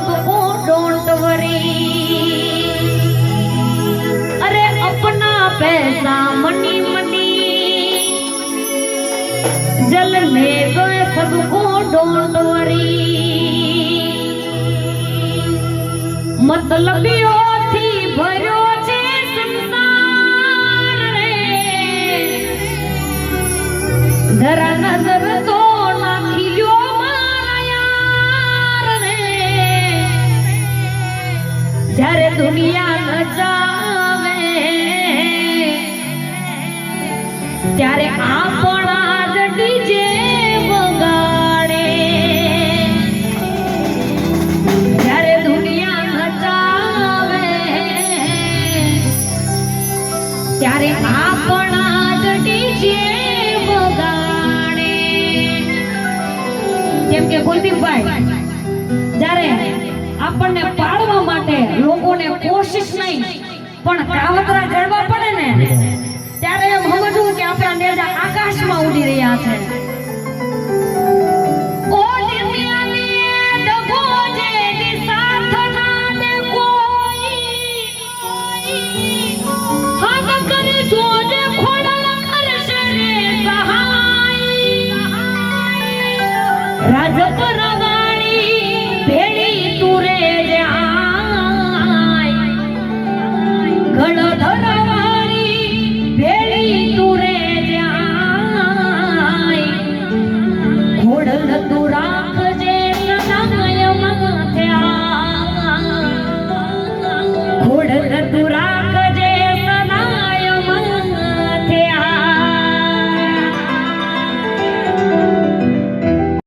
सब वरी। अरे अपना पैसा मनी मनी। सबको डोंट वरी। मतलब थी भरो धरा नज़र तो જ્યારે દુનિયા નચાવે, ત્યારે આપણા જ ડીજે જ્યારે દુનિયા નચાવે, ત્યારે આપણા જ જેમ કે કુલદીપભાઈ, જ્યારે આપણને લોકોને કોશિશ નહીં પણ કાવતરા કરવા પડે ને ત્યારે એમ સમજવું કે આપણા નેજા આકાશમાં ઉડી રહ્યા છે Don't તુરે જાય ઘોડ તુરા